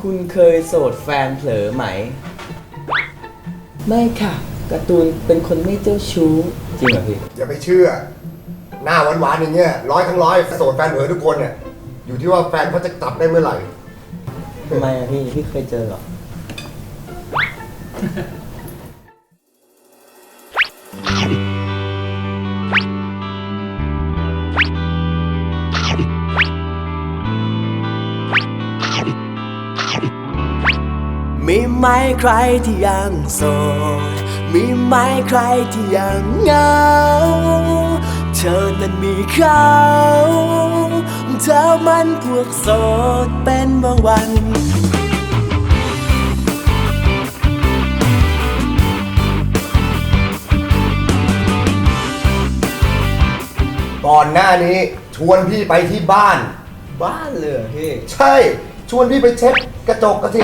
คุณเคยโสดแฟนเผลอไหม ไม่ค่ะการ์ตูนเป็นคนไม่เจ้าชู้ จริงเหรอพี่ อย่าไปเชื่อ หน้าหวานๆอย่างเงี้ยร้อยทั้งร้อยโสดแฟนเหนือทุกคนเนี่ยอยู่ที่ว่าแฟนเขาจะกลับได้เมื่อไหร่ ทำไมอะพี่ พี่เคยเจอเหรอ มีไหมใครที่ยังโสด มีไหมใครที่ยังเหงา เธอนั้นมีเขาเธอมันพวกโสดเป็นบางวันก่อนหน้านี้ชวนพี่ไปที่บ้าน บ้านเลยเหรอพี่ ใช่ ชวนพี่ไปเช็ดกระจกกระสิ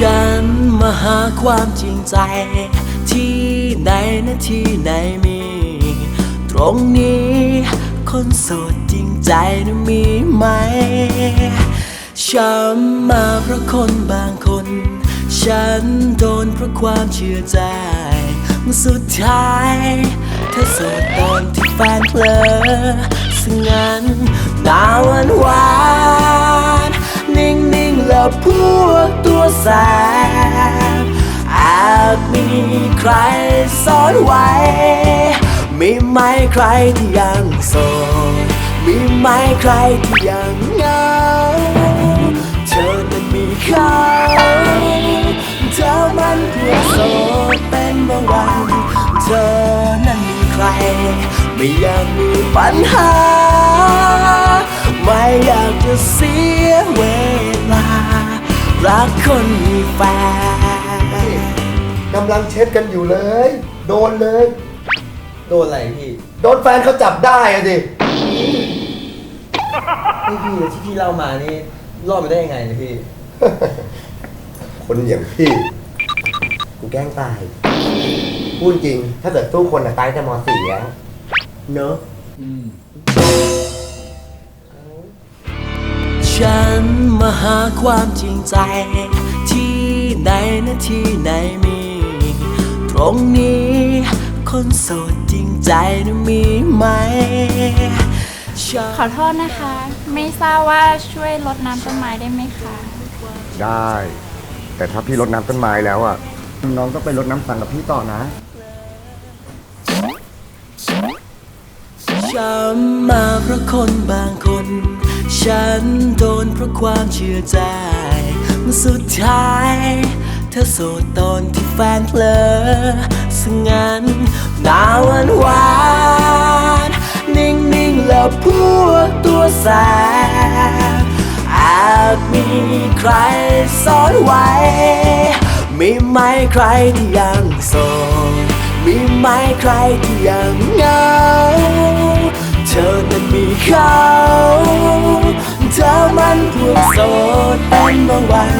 ฉันมาหาความจริงใจ ที่ไหนนะที่ไหนมี ตรงนี้ คนโสดจริงใจนะมีไหมฉันมาเพราะคนบางคน ฉันโดนเพราะความเชื่อใจ สุดท้ายเธอโสดตอนที่แฟนเพลอสงันนาวันวาน พวกตัวแสบอาจมีใครซ่อนไว้ มีไหมใครที่ยังโสดมีไหมใครที่ยังเหงาเธอนั้นมีเขาเธอมันเพียงโสดเป็นบางวันเธอนั้นมีใคร ไม่อยากมีปัญหา ไม่อยากจะเสียเวลา รักคนมีแฟนกำลังเช็ดกันอยู่เลย โดนเลย โดนอะไรพี่ โดนแฟนเขาจับได้อะดินี่พี่ที่พี่เล่ามานี่รอดมาได้ยังไงเนี่ยพี่ คนอย่างพี่ กูแกล้งตาย พูดจริง ถ้าเกิดสู้คนอะตายแต่มสี่แล้วเนอะ ฉันมาหาความจริงใจ ที่ไหนนะที่ไหนมี ตรงนี้ คนโสดจริงใจนะมีไหมฉันขอโทษนะคะ ไม่ทราบว่าช่วยรดน้ำต้นไม้ได้ไหมคะได้ แต่ถ้าพี่รดน้ำต้นไม้แล้วอะน้องต้องไปรดน้ำสังกับพี่ต่อนะ ฉันมาเพราะคนบางคน ฉันโดนเพราะความเชื่อใจสุดท้าย เธอโสดตอนที่แฟนเพลอสงันหนาวันหวานนิ่งๆแล้วพวกตัวแสบอาจมีใครซ่อนไว้ มีไหมใครที่ยังโสดมีไหมใครที่ยังเหงา วัน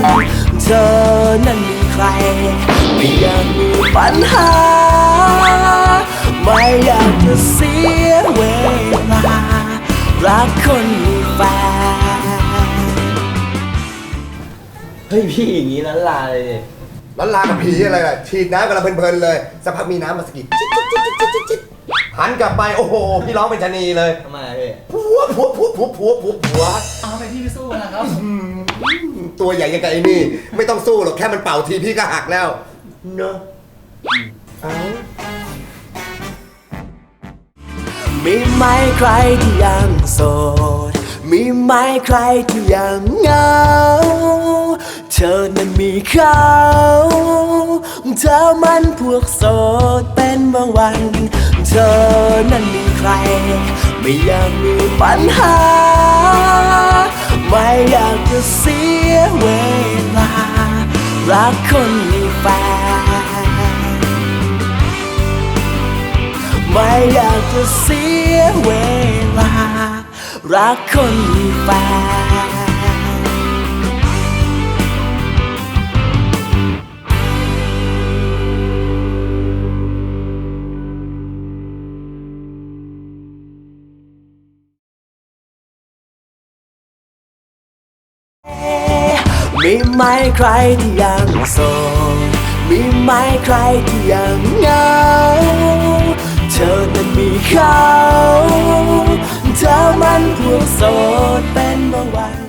เธอนั้นมีใคร ไม่อยากมีปัญหา ไม่อยากจะเสียเวลา รักคนมีแฟนเฮ้ยพี่อย่างนี้นั้นลาเลยเนี่ยแล้วลากับผีอะไรล่ะฉีดน้ำกันละเพลินๆเลยสักพักมีน้ำมาสะกิดจิ๊ดจิ๊ดจิ๊ดจิ๊ดจิ๊ดจิ๊ดหันกลับไปโอ้โห พี่ร้องเป็นชะนีเลยทำไมอะพี่ผัวผัวผัวผัวผัวผัวผัวเอาไปที่สู้นะครับอืม ตัวใหญ่ยังไงไอ้นี่ ไม่ต้องสู้หรอกแค่มันเป่าทีพี่ก็หักแล้วเนอะเอามีไหมใครที่ยังโสด มีไหมใครที่ยังเหงา เธอนั้นมีเขา เธอมันพวกโสดเป็นบางวัน เธอนั้นมีใคร ไม่อยากมีปัญหา ไม่อยากจะเสียเวลา รักคนมีแฟนไม่อยากจะเสียเวลา รักคนมีแฟน มีไหมใครที่ยังโสดมีไหมใครที่ยังเหงา เธอนั้นมีเขา เธอมันพวกโสดเป็นบางวัน